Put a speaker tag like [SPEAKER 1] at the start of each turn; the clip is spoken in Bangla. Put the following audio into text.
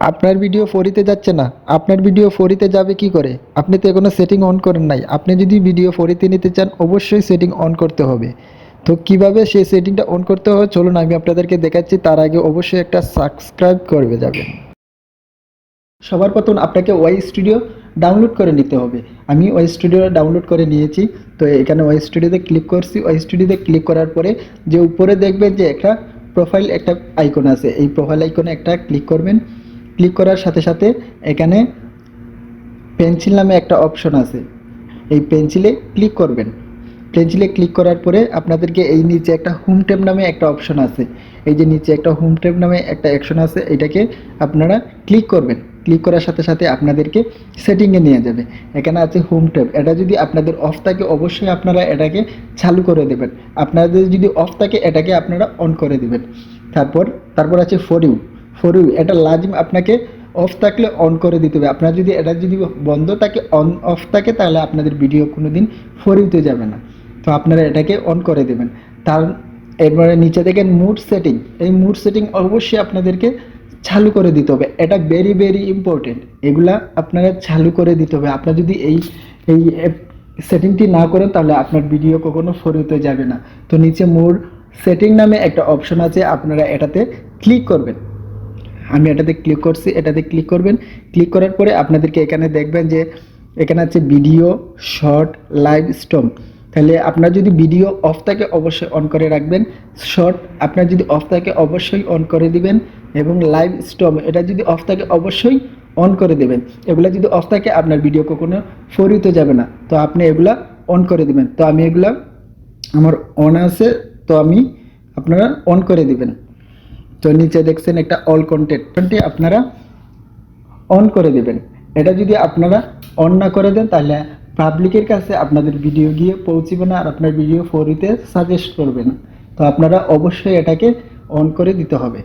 [SPEAKER 1] আপনার ভিডিও ফরিতে যাচ্ছে না। আপনার ভিডিও ফরিতে যাবে কি করে? আপনি তো এখনও সেটিং অন করেন নাই। আপনি যদি ভিডিও ফরিতে নিতে চান, অবশ্যই সেটিং অন করতে হবে। তো কীভাবে সেই সেটিংটা অন করতে হবে? চলুন, আমি আপনাদেরকে দেখাচ্ছি। তার আগে অবশ্যই একটা সাবস্ক্রাইব করবে যাবেন। সবার প্রথম আপনাকে ওয়াই স্টুডিও ডাউনলোড করে নিতে হবে। আমি ওয়াই স্টুডিও ডাউনলোড করে নিয়েছি। তো এখানে ওয়াই স্টুডিওতে ক্লিক করছি। ওয়াই স্টুডিওতে ক্লিক করার পরে যে উপরে দেখবেন যে একটা প্রোফাইল একটা আইকন আছে। এই প্রোফাইল আইকনে একটা ক্লিক করবেন। ক্লিক করার সাথে সাথে এখানে পেন্সিল নামে একটা অপশন আছে। এই পেন্সিলে ক্লিক করবেন। পেন্সিলে ক্লিক করার পরে আপনাদেরকে এই নিচে একটা হোম ট্যাব নামে একটা অপশন আছে। এই যে নিচে একটা হোম ট্যাব নামে একটা অ্যাকশন আছে, এটাকে আপনারা ক্লিক করবেন। ক্লিক করার সাথে সাথে আপনাদেরকে সেটিংয়ে নিয়ে যাবে। এখানে আছে হোম ট্যাব। এটা যদি আপনাদের অফ থাকে, অবশ্যই আপনারা এটাকে চালু করে দেবেন। আপনাদের যদি অফ থাকে, এটাকে আপনারা অন করে দেবেন। তারপর তারপর আছে ফর ইউ। ফর ইউ এটা লাজিম আপনাকে অফ থাকলে অন করে দিতে হবে। আপনার যদি এটা যদি বন্ধ থাকে অন অফ থাকে, তাহলে আপনাদের ভিডিও কোনো দিন ফর ইউতে যাবে না। তো আপনারা এটাকে অন করে দেবেন। তার, এরপরে নিচে দেখেন মুড সেটিং এই মুড সেটিং অবশ্যই আপনাদেরকে চালু করে দিতে হবে। এটা ভেরি ভেরি ইম্পর্টেন্ট এগুলা আপনারা চালু করে দিতে হবে। আপনার যদি এই এই সেটিংটি না করেন, তাহলে আপনার ভিডিও কখনো ফরিতে যাবে না। তো নিচে মোর সেটিং নামে একটা অপশন আছে। আপনারা এটাতে ক্লিক করবেন। আমি এটাতে ক্লিক করছি, এটাতে ক্লিক করবেন। ক্লিক করার পরে আপনাদেরকে এখানে দেখবেন যে, এখানে আছে ভিডিও শর্ট লাইভ স্টম তাহলে আপনার যদি ভিডিও অফ থাকে, অবশ্যই অন করে রাখবেন। শর্ট আপনার যদি অফ থাকে, অবশ্যই অন করে দিবেন। এবং লাইভ স্টম এটা যদি অফ থাকে, অবশ্যই অন করে দেবেন। এগুলো যদি অফ থাকে, আপনার ভিডিও কখনো ফরিতে যাবে না। তো আপনি এগুলা অন করে দিবেন। তো আমি এগুলা, আমার অন আছে, তো আমি আপনারা অন করে দিবেন। তো নিচে দেখছেন একটা অল কন্টেন্টটি আপনারা অন করে দেবেন। এটা যদি আপনারা অন না করে দেন, তাহলে পাবলিকের কাছে আপনাদের ভিডিও গিয়ে পৌঁছবে না আর আপনার ভিডিও ফোরিতে সাজেস্ট করবে না। তো আপনারা অবশ্যই এটাকে অন করে দিতে হবে।